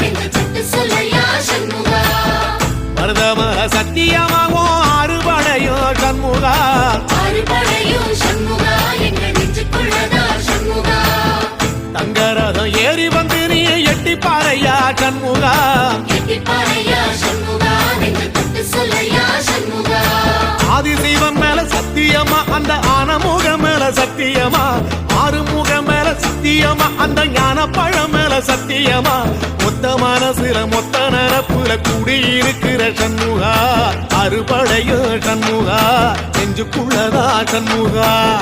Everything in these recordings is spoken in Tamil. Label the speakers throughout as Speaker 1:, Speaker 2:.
Speaker 1: நெஞ்ச தொட்டு சொல்லையா சண்முகா?
Speaker 2: அறுபடையோ சண்முகா?
Speaker 1: எங்க நெஞ்சுக்குள்ளதா சண்முகா?
Speaker 2: தங்கரதம் ஏறி வந்து நீ எட்டி பாறையா சண்முகா?
Speaker 1: எட்டிப்பாறையா சண்முகா நெஞ்ச தொட்டு சொல்லையா சண்முகா?
Speaker 2: ஆதிசைவம் மேல சத்தியமா அந்த ஆனமுக மேல சத்தியமா? ஆறுமுக மேல சத்தியமா? அந்த ஞான பழம் மேல சத்தியமா? மொத்த மனசுல மொத்த நரப்புல கூடியிருக்கிற சண்முகா. அறுபடையோ சண்முகா. நெஞ்சுக்குள்ளதா சண்முகா.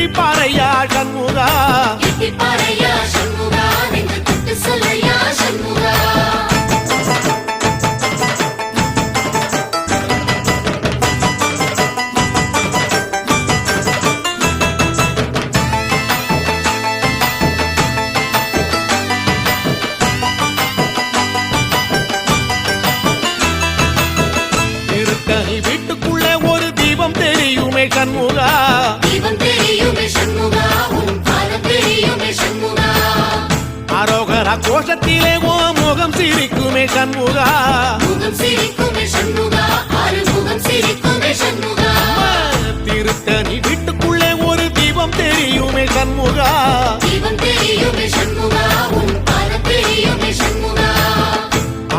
Speaker 2: எட்டி பாறையா சண்முகா?
Speaker 1: தொட்டு சொல்லையா சண்முகா?
Speaker 2: வீட்டுக்குள்ள ஒரு தீபம் தெரியுமே சண்முகா? கோஷத்திலே ஓ முகம் சிரிக்குமே சண்முகா.
Speaker 1: முகம் சிரிக்குமே சண்முகா ஆறுமுகம் சிரிக்குமே சண்முகா.
Speaker 2: திருத்தணி வீட்டுக்குள்ளே ஒரு தீபம் தெரியுமே சண்முகா.
Speaker 1: தீபம் தெரியுமே சண்முகா உன் பாதம் தெரியுமே சண்முகா.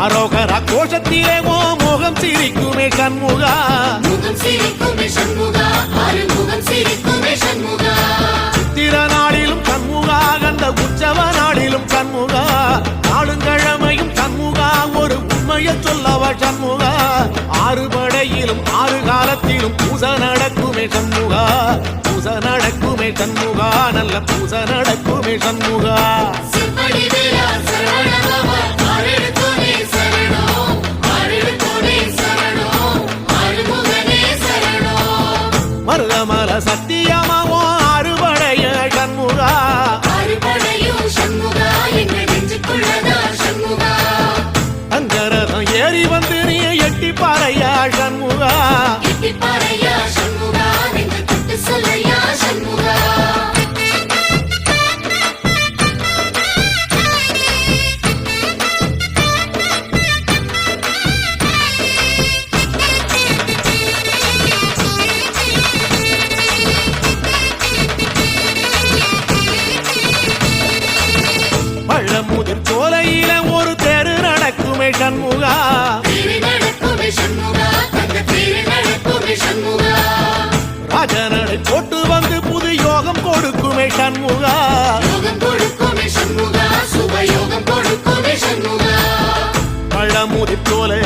Speaker 2: அரோகரா கோஷத்திலே ஓ முகம் சிரிக்குமே சண்முகா.
Speaker 1: முகம் சிரிக்குமே சண்முகா ஆறுமுகம் சிரிக்குமே சண்முகா.
Speaker 2: சித்திர நாளிலும் சண்முகா கந்த உற்சவ. உண்மையை சொல்லவா சண்முகா. ஆறு படையிலும் ஆறு காலத்திலும் பூச நடக்குமே சண்முகா. பூச நடக்குமே சண்முகா. நல்ல பூச நடக்குமே சண்முகா.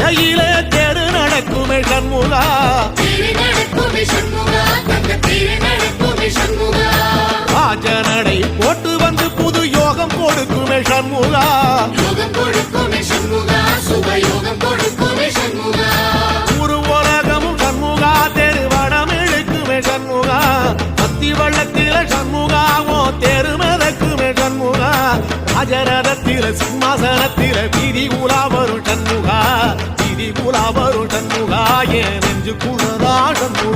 Speaker 2: சோலையில தெரு நடக்குமே சண்முகா.
Speaker 1: சண்முகா
Speaker 2: ராஜனடை போட்டு வந்து புது யோகம் கொடுக்குமே சண்முகா. ஒரு உலகமும் சண்முகா தெரு வடம் இழுக்குமே சண்முகா. அத்தி வள்ளத்தில சண்முகாவோ தெரு மிதக்குமே சண்முகா. ராஜரதத்தில சிம்மாசனத்தில வீதி உலா வரும் சண்முகா. வீதி குலாவருடன் முகாயே நெஞ்சு குழதா சண்முகா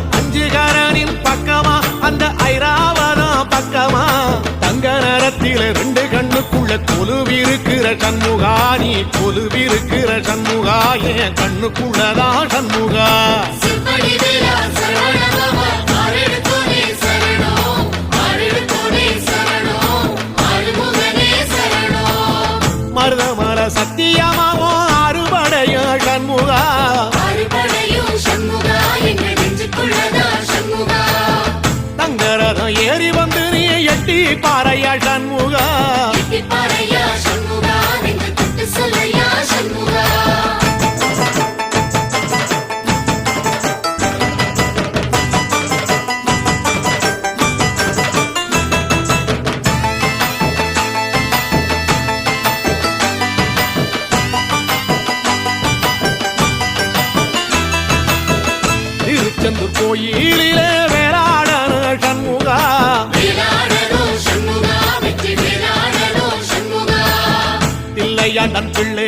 Speaker 2: அந்த பக்கமா? தங்க நேரத்தில ரெண்டு கண்ணுக்குள்ள கொலுவிருக்கிற சண்முகா நீ கொலுவிருக்கிற சண்முகா என் கண்ணுக்குள்ளதான் சண்முகா?
Speaker 1: சிம்படி
Speaker 2: சத்தியமாவோ ஏறி வந்து நீ எட்டி பாறையா சண்முகா.
Speaker 1: எட்டிப்பாறையா
Speaker 2: நன் பிள்ளை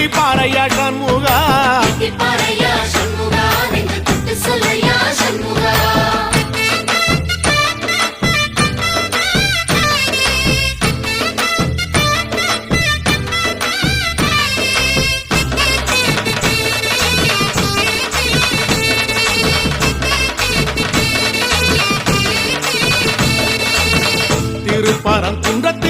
Speaker 2: எட்டி பாறையா சண்முகா திருப்பரம் குன்றத்தில்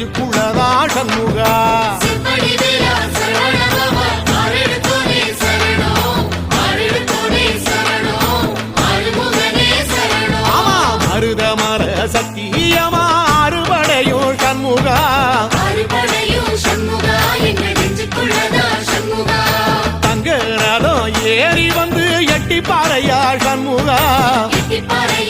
Speaker 2: என் நெஞ்சுக்குள்ளதா சண்முகா
Speaker 1: சிம்படி
Speaker 2: சத்தியமா தங்க ரதம் ஏறி வந்து எட்டி பாறையா சண்முகா
Speaker 1: சண்முகா.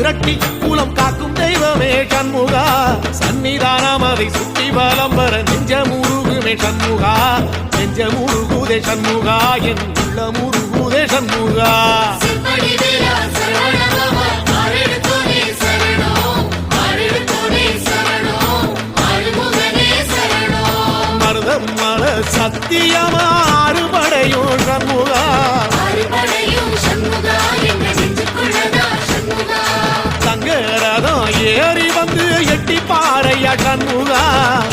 Speaker 2: திரட்டி வினைகளை குலம் காக்கும் தெய்வமே சண்முகா. சன்னிதானம் அதை சுற்றி பலம் வர நெஞ்ச முருகுமே சண்முகா. நெஞ்ச முருகுதே சண்முகா என் உள்ள முருகுதே சண்முகா.
Speaker 1: செம்படி
Speaker 2: மருதம் மல சத்தியமா அறுபடையும் சண்முகா. சங்கரதம்